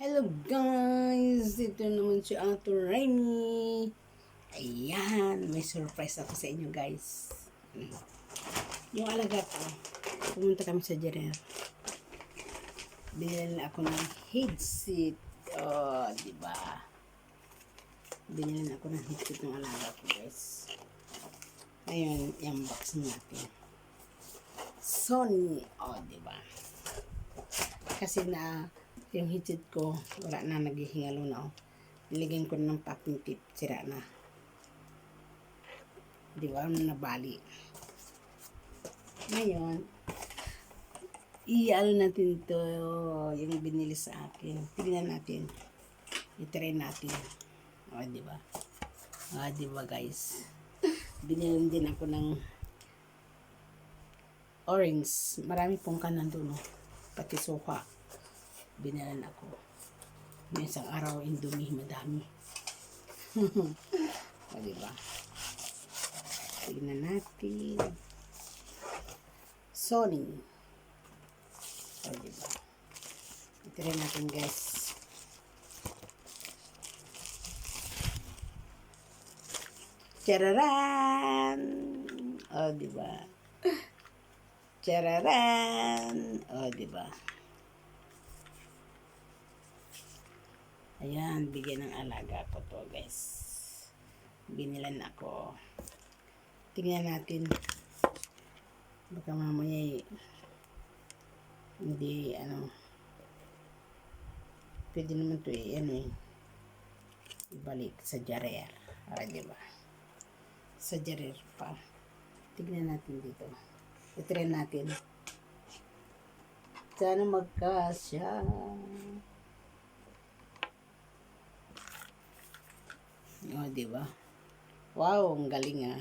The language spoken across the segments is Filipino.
Hello guys! Ito naman si Ato Rainy. Ayan, may surprise ako sa inyo guys. Mm. Yung alaga ko, pumunta kami sa Jerer. Binili ako ng headset. Oh, di ba? Binili ako ng headset ng alaga ko guys. Ngayon, yung box natin. Sony. Oh, di ba? Kasi na yung headset ko, wala na naghihingalo na. Oh. Niligyan ko ng packing tip, sira na. Di ba? Ano nabali. Ngayon, i-ano natin to yung binili sa akin. Tignan natin. I-try natin. O, di ba? Ah, di ba guys? Binili din ako ng orange. Marami pong kanan doon. Oh. Pati suka binalan ako. May isang araw, indomie, madami. o, diba? Tignan natin. Sony. O, diba? Ito rin natin, guys. Chararan! O, diba? Chararan! O, diba? Ayan, bigyan ng alaga ko to guys. Binilan ako. Tingnan natin. Baka mamaya eh, hindi ano pwede naman to eh ano eh ibalik sa jarer. Ah, di ba? Sa jarer pa. Tignan natin dito. Itry natin. Sana magkasya. O, oh, di ba? Wow, ang galing ah.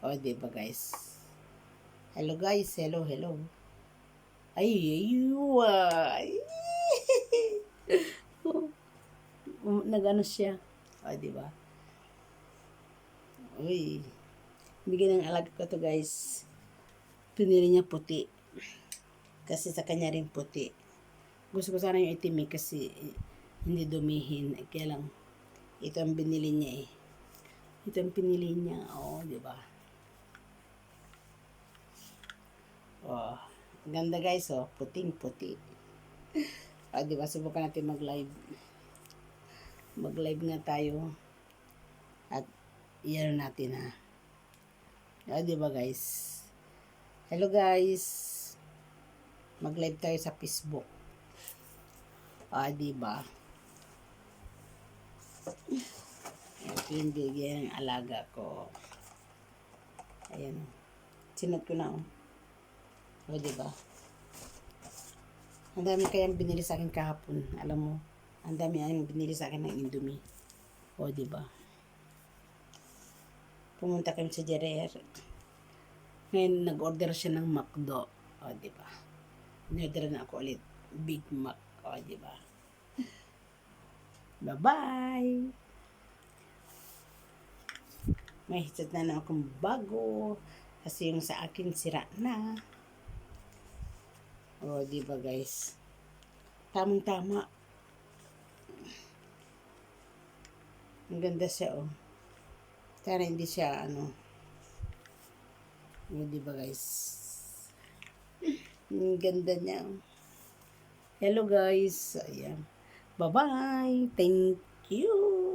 o, oh, di ba guys? Hello guys, hello, hello. Ay, ay, ay. Nagano siya. O, di ba? Uy. Bigyan ng alag ko to guys. Pinili niya puti. Kasi sa kanya rin puti. Gusto ko sana yung itim eh, kasi hindi dumihin. Kaya lang, ito ang binili niya eh. Ito ang pinili niya. Oo, di ba? Oh, ganda guys, oh. Puting-puti. ah, di ba? Subukan natin mag-live. Mag-live nga tayo. At, iyan natin ha. Ah, di ba guys? Hello guys. Mag-live tayo sa Facebook. Ah, di ba? Ito yung bigyan ng alaga ko. Ayan. Sinot ko na, oh. O, diba? Ang dami kayang binili sa akin kahapon. Alam mo, ang dami ang binili sa akin ng Indomie. O, diba? Pumunta kami sa Jerer. Ngayon, nag-order siya ng McDo. O, diba? In-order na ako ulit. Big Mac. O, diba? Bye-bye! May headset na na akong bago. Kasi yung sa akin sira na. O, di ba guys? Tamang-tama. Ang ganda siya, oh. Sana hindi siya, ano. O, di ba guys? Ang ganda niya. oh. Hello guys. Ayan. Bye-bye. Thank you.